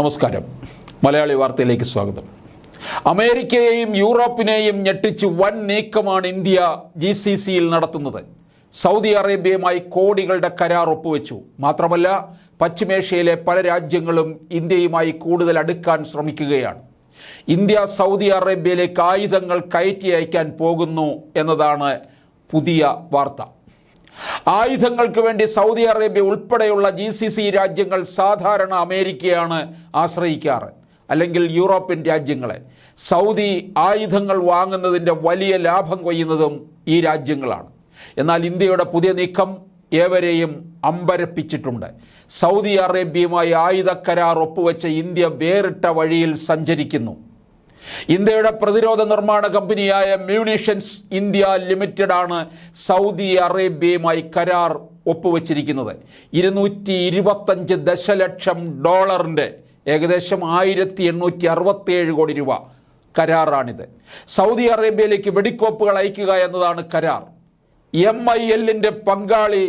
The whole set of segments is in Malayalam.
നമസ്കാരം. മലയാളി വാർത്തയിലേക്ക് സ്വാഗതം. അമേരിക്കയെയും യൂറോപ്പിനെയും ഞെട്ടിച്ച് വൻ നീക്കമാണ് ഇന്ത്യ ജി സി സിയിൽ നടത്തുന്നത്. സൗദി അറേബ്യയുമായി കോടികളുടെ കരാർ ഒപ്പുവെച്ചു. മാത്രമല്ല പശ്ചിമേഷ്യയിലെ പല രാജ്യങ്ങളും ഇന്ത്യയുമായി കൂടുതൽ അടുക്കാൻ ശ്രമിക്കുകയാണ്. ഇന്ത്യ സൗദി അറേബ്യയിലേക്ക് ആയുധങ്ങൾ കയറ്റി അയക്കാൻ പോകുന്നു എന്നതാണ് പുതിയ വാർത്ത. ആയുധങ്ങൾക്ക് വേണ്ടി സൗദി അറേബ്യ ഉൾപ്പെടെയുള്ള ജി സി സി രാജ്യങ്ങൾ സാധാരണ അമേരിക്കയാണ് ആശ്രയിക്കാറ്. അല്ലെങ്കിൽ യൂറോപ്യൻ രാജ്യങ്ങളെ. സൗദി ആയുധങ്ങൾ വാങ്ങുന്നതിന്റെ വലിയ ലാഭം കൊയ്യുന്നതും ഈ രാജ്യങ്ങളാണ്. എന്നാൽ ഇന്ത്യയുടെ പുതിയ നീക്കം ഏവരെയും അമ്പരപ്പിച്ചിട്ടുണ്ട്. സൗദി അറേബ്യയുമായി ആയുധ കരാർ ഒപ്പുവെച്ച ഇന്ത്യ വേറിട്ട വഴിയിൽ സഞ്ചരിക്കുന്നു. ഇന്ത്യയുടെ പ്രതിരോധ നിർമ്മാണ കമ്പനിയായ മ്യൂണിഷൻസ് ഇന്ത്യ ലിമിറ്റഡ് ആണ് സൗദി അറേബ്യയുമായി കരാർ ഒപ്പുവച്ചിരിക്കുന്നത്. ഇരുന്നൂറ്റി ഇരുപത്തഞ്ച് ദശലക്ഷം ഡോളറിന്റെ ഏകദേശം ആയിരത്തി എണ്ണൂറ്റി അറുപത്തിയേഴ് കോടി രൂപ കരാറാണിത്. സൗദി അറേബ്യയിലേക്ക് വെടിക്കോപ്പുകൾ അയക്കുക എന്നതാണ് കരാർ. എം ഐ എല്ലിന്റെ പങ്കാളി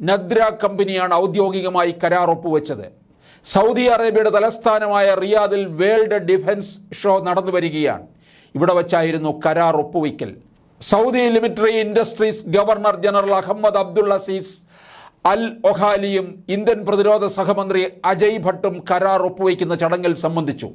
നദ്ര കമ്പനിയാണ് ഔദ്യോഗികമായി കരാർ ഒപ്പുവെച്ചത്. സൗദി അറേബ്യയുടെ തലസ്ഥാനമായ റിയാദിൽ വേൾഡ് ഡിഫൻസ് ഷോ നടന്നു വരികയാണ്. ഇവിടെ വച്ചായിരുന്നു കരാർ ഒപ്പുവയ്ക്കൽ. Saudi military industries governor general Ahmed Abdul Aziz Al ഒഹാലിയും Indian പ്രതിരോധ സഹമന്ത്രി അജയ് ഭട്ടും കരാർ ഒപ്പുവയ്ക്കുന്ന ചടങ്ങിൽ സംബന്ധിച്ചു.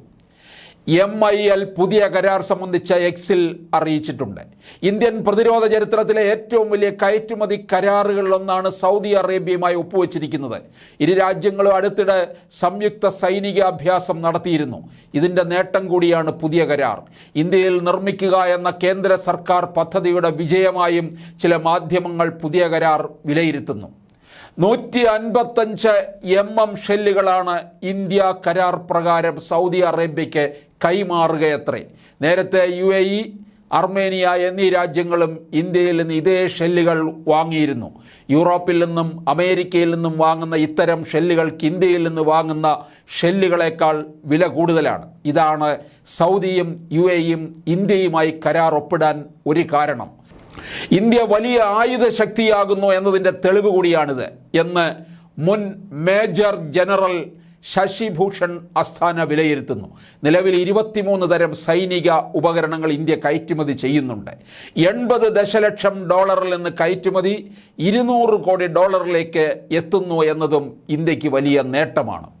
എം ഐ എൽ പുതിയ കരാർ സംബന്ധിച്ച എക്സിൽ അറിയിച്ചിട്ടുണ്ട്. ഇന്ത്യൻ പ്രതിരോധ ചരിത്രത്തിലെ ഏറ്റവും വലിയ കയറ്റുമതി കരാറുകളിലൊന്നാണ് സൗദി അറേബ്യയുമായി ഒപ്പുവെച്ചിരിക്കുന്നത്. ഇരു രാജ്യങ്ങളും അടുത്തിടെ സംയുക്ത സൈനികാഭ്യാസം നടത്തിയിരുന്നു. ഇതിന്റെ നേട്ടം കൂടിയാണ് പുതിയ കരാർ. ഇന്ത്യയിൽ നിർമ്മിക്കുക എന്ന കേന്ദ്ര സർക്കാർ പദ്ധതിയുടെ വിജയമായും ചില മാധ്യമങ്ങൾ പുതിയ കരാർ വിലയിരുത്തുന്നു. നൂറ്റി അൻപത്തഞ്ച് എം എം ഷെല്ലുകളാണ് ഇന്ത്യ കരാർ പ്രകാരം സൗദി അറേബ്യയ്ക്ക് കൈമാറുകയത്രേ. നേരത്തെ യു എ ഇ അർമേനിയ എന്നീ രാജ്യങ്ങളും ഇന്ത്യയിൽ നിന്ന് ഇതേ ഷെല്ലുകൾ വാങ്ങിയിരുന്നു. യൂറോപ്പിൽ നിന്നും അമേരിക്കയിൽ നിന്നും വാങ്ങുന്ന ഇത്തരം ഷെല്ലുകൾക്ക് ഇന്ത്യയിൽ നിന്ന് വാങ്ങുന്ന ഷെല്ലുകളേക്കാൾ വില കൂടുതലാണ്. ഇതാണ് സൗദിയും യു എയും ഇന്ത്യയുമായി കരാർ ഒപ്പിടാൻ ഒരു കാരണം. ഇന്ത്യ വലിയ ആയുധ ശക്തിയാകുന്നു എന്നതിന്റെ തെളിവ് കൂടിയാണിത് എന്ന് മുൻ മേജർ ജനറൽ ശശിഭൂഷൺ ആസ്ഥാന വിലയിരുത്തുന്നു. നിലവിൽ ഇരുപത്തിമൂന്ന് തരം സൈനിക ഉപകരണങ്ങൾ ഇന്ത്യ കയറ്റുമതി ചെയ്യുന്നുണ്ട്. എൺപത് ദശലക്ഷം ഡോളറിൽ നിന്ന് കയറ്റുമതി ഇരുന്നൂറ് കോടി ഡോളറിലേക്ക് എത്തുന്നു എന്നതും ഇന്ത്യയ്ക്ക് വലിയ നേട്ടമാണ്.